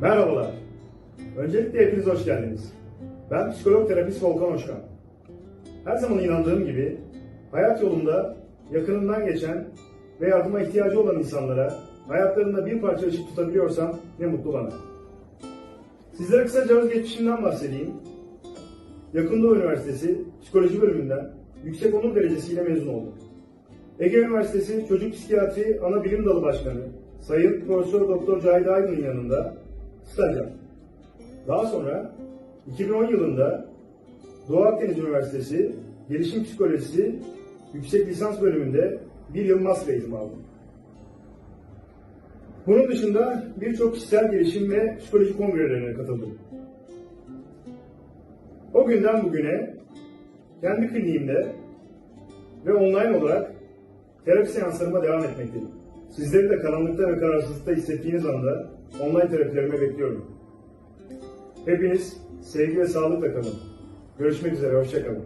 Merhabalar. Öncelikle hepiniz hoş geldiniz. Ben psikolog terapist Volkan Hoşkan. Her zaman inandığım gibi hayat yolunda yakınından geçen ve yardıma ihtiyacı olan insanlara hayatlarında bir parça ışık tutabiliyorsam ne mutlu bana. Sizlere kısaca özgeçmişimden bahsedeyim. Yakın Doğu Üniversitesi Psikoloji bölümünden yüksek onur derecesiyle mezun oldum. Ege Üniversitesi Çocuk Psikiyatri Ana Bilim Dalı Başkanı Sayın Profesör Doktor Cahit Aydın'ın yanında staj. Daha sonra 2010 yılında Doğu Akdeniz Üniversitesi Gelişim Psikolojisi Yüksek Lisans bölümünde bir yıl master eğitimi aldım. Bunun dışında birçok kişisel gelişim ve psikoloji kongrelerine katıldım. O günden bugüne kendi kliniğimde ve online olarak terapi seanslarıma devam etmekteyim. Sizleri de karanlıkta ve kararsızlıkta hissettiğiniz anda online terapilerime bekliyorum. Hepiniz sevgi ve sağlıkla kalın. Görüşmek üzere, hoşçakalın.